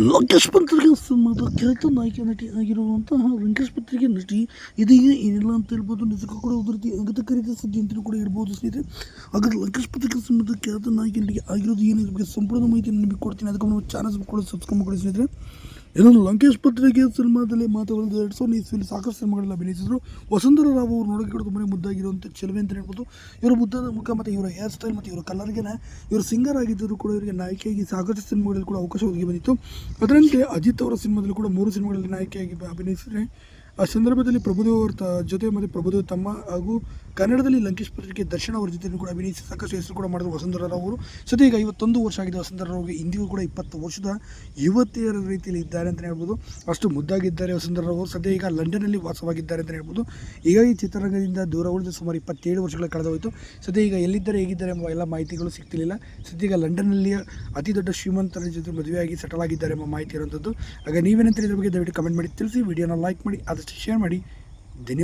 ಲಂಕೇಶ್ ಪತ್ರಿಕೆ ಖ್ಯಾತ ನಾಯಕ ನಟಿ ಆಗಿರುವಂತಹ ಲಂಕೇಶ್ ಪತ್ರಿಕೆ ನಟಿ ಇದೀಗ ಏನಿಲ್ಲ ಅಂತ ಹೇಳ್ಬೋದು. ನಿಜಕ್ಕೂ ಕೂಡ ಒಂದು ರೀತಿ ಅಗತ್ಯಕರಿತ ಸುದ್ದಿ ಅಂತಲೂ ಕೂಡ ಇರ್ಬೋದು ಸ್ನೇಹಿತರೆ. ಹಾಗಾದ್ರೆ ಲಂಕೇಶ್ ಪತ್ರಿಕೆ ಸಿನಿಮಾದ ಖ್ಯಾತ ನಾಯಕ ಆಗಿರೋದು ಏನು ಇದ್ರ ಬಗ್ಗೆ ಸಂಪೂರ್ಣ ಮಾಹಿತಿಯನ್ನು ನಿಮಗೆ ಕೊಡ್ತೀನಿ. ಅದಕ್ಕೆ ನಾವು ಚಾನಲ್ ಕೂಡ ಸಬ್ಸ್ಕ್ರೈಬ್ ಮಾಡಿ ಸ್ನೇಹಿತರೆ. ಇನ್ನೊಂದು ಲಂಕೇಶ್ ಪತ್ರಿಕೆ ಸಿನಿಮಾದಲ್ಲಿ ಮಾತಾಡೋದು ಎರಡು ಸಾವಿರದ ಇಸ್ವಿಯಲ್ಲಿ ಸಾಕಷ್ಟು ಸಿನಿಮಾಗಳಲ್ಲಿ ಅಭಿನಯಿಸಿದ್ರು. ವಸುಂಧರ ರಾವ್ ಅವರು ನೋಡೋಕೆ ತುಂಬನೇ ತುಂಬಾ ಮುದ್ದಾಗಿರುವಂಥ ಚೆಲುವೆ ಅಂತ ಹೇಳ್ಬೋದು. ಇವರ ಮುದ್ದಾದ ಮುಖ ಮತ್ತು ಇವರ ಹೇರ್ ಸ್ಟೈಲ್ ಮತ್ತು ಇವರ ಕಲರ್ಗೆ ಇವರು ಸಿಂಗರ್ ಆಗಿದ್ದರೂ ಕೂಡ ಇವರಿಗೆ ನಾಯಕಿಯಾಗಿ ಸಾಕಷ್ಟು ಸಿನಿಮಾಗಳಲ್ಲಿ ಕೂಡ ಅವಕಾಶ ಒದಗಿ ಬಂದಿತ್ತು. ಅದರಂತೆ ಅಜಿತ್ ಅವರ ಸಿನಿಮಾದಲ್ಲಿ ಕೂಡ ಮೂರು ಸಿನಿಮಾಗಳಲ್ಲಿ ನಾಯಕಿಯಾಗಿ ಅಭಿನಯಿಸಿದರೆ, ಆ ಸಂದರ್ಭದಲ್ಲಿ ಪ್ರಭುದೇವ್ ಅವರ ಜೊತೆ ಮತ್ತು ಪ್ರಭುದೇವ್ ತಮ್ಮ ಹಾಗೂ ಕನ್ನಡದಲ್ಲಿ ಲಂಕೇಶ್ ಪತ್ರಿಕೆ ದರ್ಶನ ಅವರ ಜೊತೆ ಕೂಡ ಅಭಿನಯಿಸಿ ಸಾಕಷ್ಟು ಹೆಸರು ಕೂಡ ಮಾಡಿದ್ರು ವಸುಂಧರಾವ್ ಅವರು. ಸದ್ಯ ಈಗ ಐವತ್ತೊಂದು ವರ್ಷ ಆಗಿದೆ ವಸುಂಧರಾವ್ಗೆ ಇಂದಿಗೂ ಕೂಡ ಇಪ್ಪತ್ತು ವರ್ಷದ ಯುವತಿಯರ ರೀತಿಯಲ್ಲಿ ಇದ್ದಾರೆ ಅಂತಲೇ ಹೇಳ್ಬೋದು. ಅಷ್ಟು ಮುದ್ದಾಗಿದ್ದಾರೆ ವಸುಂಧರಾವ್ ಅವರು. ಸದ್ಯ ಈಗ ಲಂಡನ್ನಲ್ಲಿ ವಾಸವಾಗಿದ್ದಾರೆ ಅಂತಲೇ ಹೇಳ್ಬೋದು. ಈಗ ಈ ಚಿತ್ರರಂಗದಿಂದ ದೂರ ಉಳಿದು ಸುಮಾರು ಇಪ್ಪತ್ತೇಳು ವರ್ಷಗಳ ಕಳೆದೋಯಿತು ಸದ್ಯ ಈಗ ಎಲ್ಲಿದ್ದಾರೆ, ಹೇಗಿದ್ದಾರೆ ಎಂಬ ಎಲ್ಲ ಮಾಹಿತಿಗಳು ಸಿಗ್ತಿರಲಿಲ್ಲ. ಸದ್ಯ ಈಗ ಲಂಡನ್ನಲ್ಲಿ ಅತಿ ದೊಡ್ಡ ಶ್ರೀಮಂತರ ಜೊತೆ ಮದುವೆಯಾಗಿ ಸೆಟಲ್ ಆಗಿದ್ದಾರೆ ಎಂಬ ಮಾಹಿತಿ ಇರುವಂಥದ್ದು. ಆಗ ನೀವೇನಂತ ಇದ್ರ ಬಗ್ಗೆ ದಯವಿಟ್ಟು ಕಮೆಂಟ್ ಮಾಡಿ. ತಿಳಿಸಿ, ವಿಡಿಯೋನ ಲೈಕ್ ಮಾಡಿ, ಆದಷ್ಟು ಶೇರ್ ಮಾಡಿ. ಧನ್ಯವಾದ